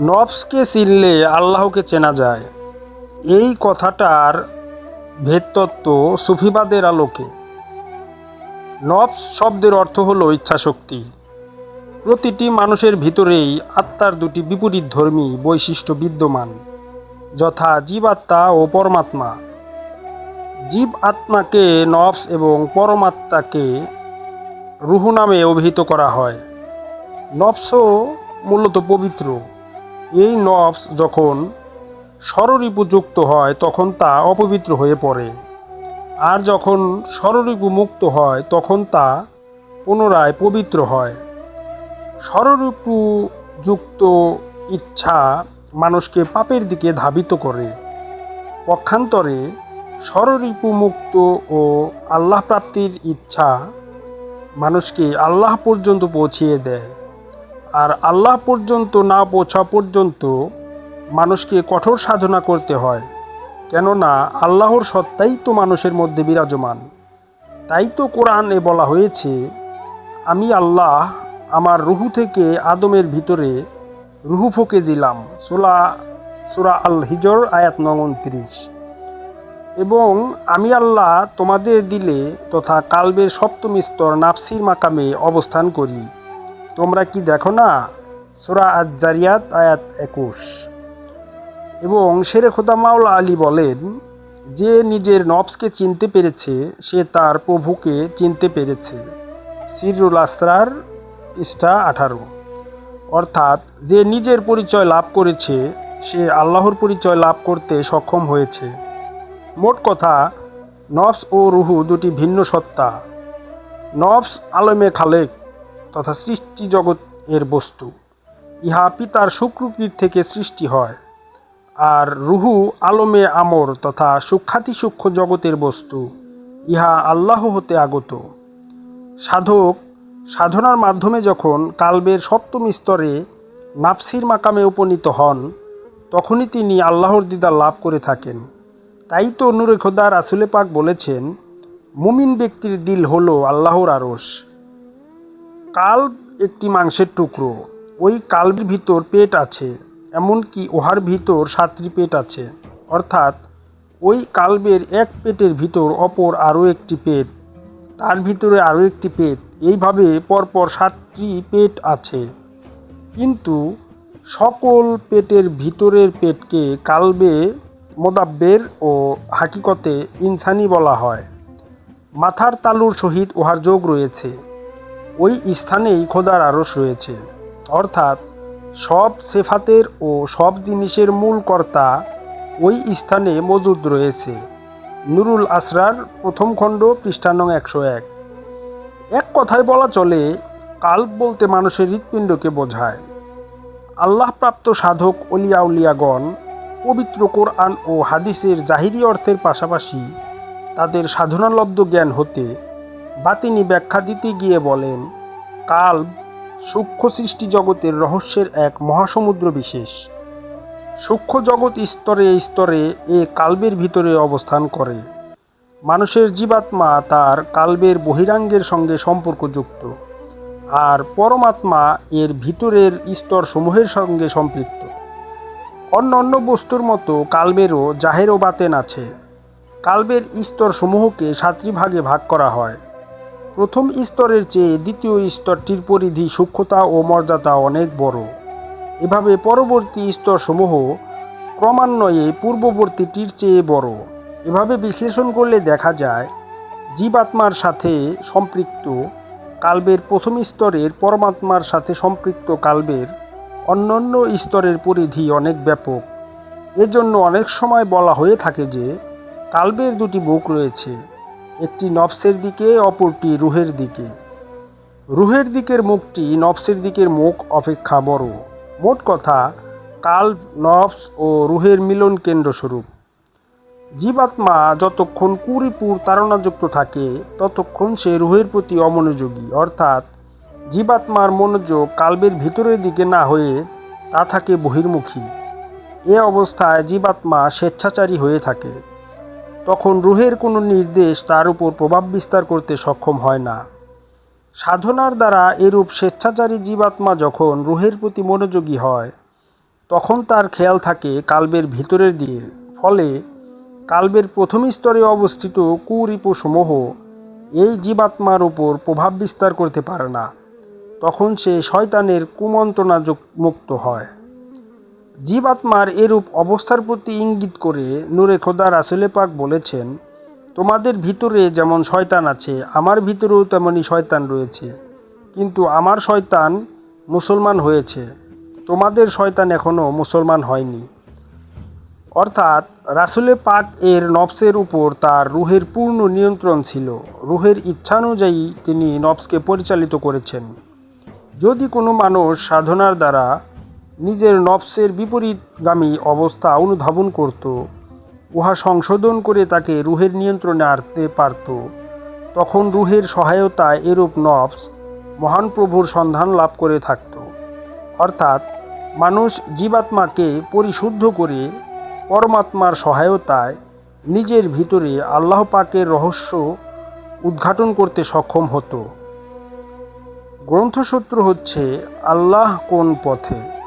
নফসকে চিনলে আল্লাহকে চেনা যায়। এই কথাটার ভেদতত্ত্ব সুফিবাদের আলোকে। নফস শব্দের অর্থ হলো ইচ্ছাশক্তি। প্রতিটি মানুষের ভিতরেই আত্মার দুটি বিপরীত ধর্মী বৈশিষ্ট্য বিদ্যমান, যথা জীবাত্মা ও পরমাত্মা। জীব আত্মাকে নফস এবং পরমাত্মাকে রুহু নামে অভিহিত করা হয়। নফসও মূলত পবিত্র। এই নফস যখন ষড়রিপুযুক্ত হয়, তখন তা অপবিত্র হয়ে পড়ে। আর যখন ষড়রিপু মুক্ত হয়, তখন তা পুনরায় পবিত্র হয়। ষড়রিপু যুক্ত ইচ্ছা মানুষকে পাপের দিকে ধাবিত করে। পক্ষান্তরে ষড়রিপু মুক্ত ও আল্লাহ প্রাপ্তির ইচ্ছা মানুষকে আল্লাহ পর্যন্ত পৌঁছিয়ে দেয়। আর আল্লাহ পর্যন্ত না পৌঁছা পর্যন্ত মানুষকে কঠোর সাধনা করতে হয়। কেননা আল্লাহর সত্তাই তো মানুষের মধ্যে বিরাজমান। তাই তো কোরআনে বলা হয়েছে, আমি আল্লাহ আমার রুহু থেকে আদমের ভিতরে রুহু ফুকে দিলাম। সোলা, সুরা আল হিজর আয়াত নং উনত্রিশ এবং আমি আল্লাহ তোমাদের দিলে তথা কালবের সপ্তম স্তর নাফসির মাকামে অবস্থান করি। তোমরা কি দেখো না? সুরা আজ জারিয়াত আয়াত একুশ। এবং শেরে খোদা মাওলা আলী বলেন, যে নিজের নবসকে চিনতে পেরেছে, সে তার প্রভুকে চিনতে পেরেছে। সিরুল আসরার পৃষ্ঠা আঠারো। অর্থাৎ, যে নিজের পরিচয় লাভ করেছে, সে আল্লাহর পরিচয় লাভ করতে সক্ষম হয়েছে। মোট কথা নফস ও রুহু দুটি ভিন্ন সত্তা। নফস আলমে খালেক তথা সৃষ্টি জগৎ এর বস্তু। ইহা পিতার শুক্রকীর থেকে সৃষ্টি হয়। আর রুহু আলমে আমর তথা সূক্ষাতি সূক্ষ্ম জগতের বস্তু। ইহা আল্লাহ হতে আগত। সাধক সাধনার মাধ্যমে যখন কালবের সপ্তম স্তরে নাফসির মাকামে উপনীত হন, তখনই তিনি আল্লাহর দিদার লাভ করে থাকেন। তাই তো নূরে খোদা রাসুলে পাক বলেছেন, মুমিন ব্যক্তির দিল হলো আল্লাহর আরস কাল্ব একটি মাংসের টুকরো। ওই কাল্বের ভিতর পেট আছে, এমনকি উহার ভিতর সাতটি পেট আছে। অর্থাৎ, ওই কাল্বের এক পেটের ভিতর অপর আরও একটি পেট, তার ভিতরে আরও একটি পেট। এইভাবে পরপর সাতটি পেট আছে। কিন্তু সকল পেটের ভিতরের পেটকে কালবে মোদাব্বের ও হাকিকতে ইনসানি বলা হয়। মাথার তালুর সহিত উহার যোগ রয়েছে। ওই স্থানেই খোদার আরস রয়েছে। অর্থাৎ সব সেফাতের ও সব জিনিসের মূল কর্তা ওই স্থানে মজুদ রয়েছে। নুরুল আসরার প্রথম খণ্ড পৃষ্ঠানং একশো এক। এক কথায় বলা চলে, কাল্প বলতে মানুষের হৃৎপিণ্ডকে বোঝায়। আল্লাহপ্রাপ্ত সাধক অলিয়া উলিয়াগণ পবিত্র কোরআন ও হাদিসের জাহিরি অর্থের পাশাপাশি তাদের সাধনালব্ধ জ্ঞান হতে বাতিনি ব্যাখ্যা দিতে গিয়ে বলেন কাল্ব সূক্ষ্ম সৃষ্টি জগতের রহস্যের এক মহাসমুদ্র বিশেষ। সূক্ষ্ম জগৎ স্তরে স্তরে এ কাল্বের ভিতরে অবস্থান করে। মানুষের জীবাত্মা তার কাল্বের বহিরাঙ্গের সঙ্গে সম্পর্কযুক্ত, আর পরমাত্মা এর ভিতরের স্তরসমূহের সঙ্গে সম্পৃক্ত। অন্য অন্য বস্তুর মতো কাল্বেরও জাহের বাতেন আছে। কাল্বের স্তরসমূহকে সাতটি ভাগে ভাগ করা হয়। প্রথম স্তরের চেয়ে দ্বিতীয় স্তরটির পরিধি, সূক্ষ্মতা ও মর্যাদা অনেক বড়। এভাবে পরবর্তী স্তরসমূহ ক্রমান্বয়ে পূর্ববর্তীটির চেয়ে বড়। এভাবে বিশ্লেষণ করলে দেখা যায়, জীবাত্মার সাথে সম্পৃক্ত কাল্বের প্রথম স্তরের পরমাত্মার সাথে সম্পৃক্ত কাল্বের অন্যান্য স্তরের পরিধি অনেক ব্যাপক। এজন্য অনেক সময় বলা হয়ে থাকে যে, কাল্বের দুটি মুখ রয়েছে। একটি নফসের দিকে, অপরটি রুহের দিকে। রুহের দিকের মুখটি নফসের দিকের মুখ অপেক্ষা বড়। মোট কথা কাল্ব নফস ও রুহের মিলন কেন্দ্রস্বরূপ। জীবাত্মা যতক্ষণ কুরিপুর তাড়নাযুক্ত থাকে, ততক্ষণ সে রুহের প্রতি অমনোযোগী। অর্থাৎ, জীবাত্মার মনোযোগ কাল্বের ভিতরের দিকে না হয়ে তা থাকে বহির্মুখী। এ অবস্থায় জীবাত্মা স্বেচ্ছাচারী হয়ে থাকে। তখন রুহের কোনো নির্দেশ তার উপর প্রভাব বিস্তার করতে সক্ষম হয় না। সাধনার দ্বারা এরূপ স্বেচ্ছাচারী জীবাত্মা যখন রুহের প্রতি মনোযোগী হয়, তখন তার খেয়াল থাকে কালবের ভিতরের দিকে। ফলে কালবের প্রথম স্তরে অবস্থিত কুরিপুসমূহ এই জীবাত্মার উপর প্রভাব বিস্তার করতে পারে না। তখন সে শয়তানের কুমন্ত্রণা মুক্ত হয়। জীবাত্মার এরূপ অবস্থার প্রতি ইঙ্গিত করে নূরে খোদা রাসুলে পাক বলেছেন, তোমাদের ভিতরে যেমন শয়তান আছে, আমার ভিতরেও তেমনি শয়তান রয়েছে। কিন্তু আমার শয়তান মুসলমান হয়েছে। তোমাদের শয়তান এখনও মুসলমান হয়নি। অর্থাৎ রাসুলে পাক এর নফসের উপর তার রুহের পূর্ণ নিয়ন্ত্রণ ছিল। রুহের ইচ্ছানুযায়ী তিনি নবসকে পরিচালিত করেছেন। যদি কোনো মানুষ সাধনার দ্বারা নিজের নফসের বিপরীতগামী অবস্থা অনুধাবন করত। উহা সংশোধন করে তাকে রুহের নিয়ন্ত্রণে আনতে পারত। তখন রুহের সহায়তায় এরূপ নফস মহান প্রভুর সন্ধান লাভ করে থাকত। অর্থাৎ মানুষ জীবাত্মাকে পরিশুদ্ধ করে পরমাত্মার সহায়তায় নিজের ভিতরে আল্লাহ পাকের রহস্য উদ্ঘাটন করতে সক্ষম হতো। গ্রন্থসূত্র হচ্ছে, আল্লাহ কোন পথে?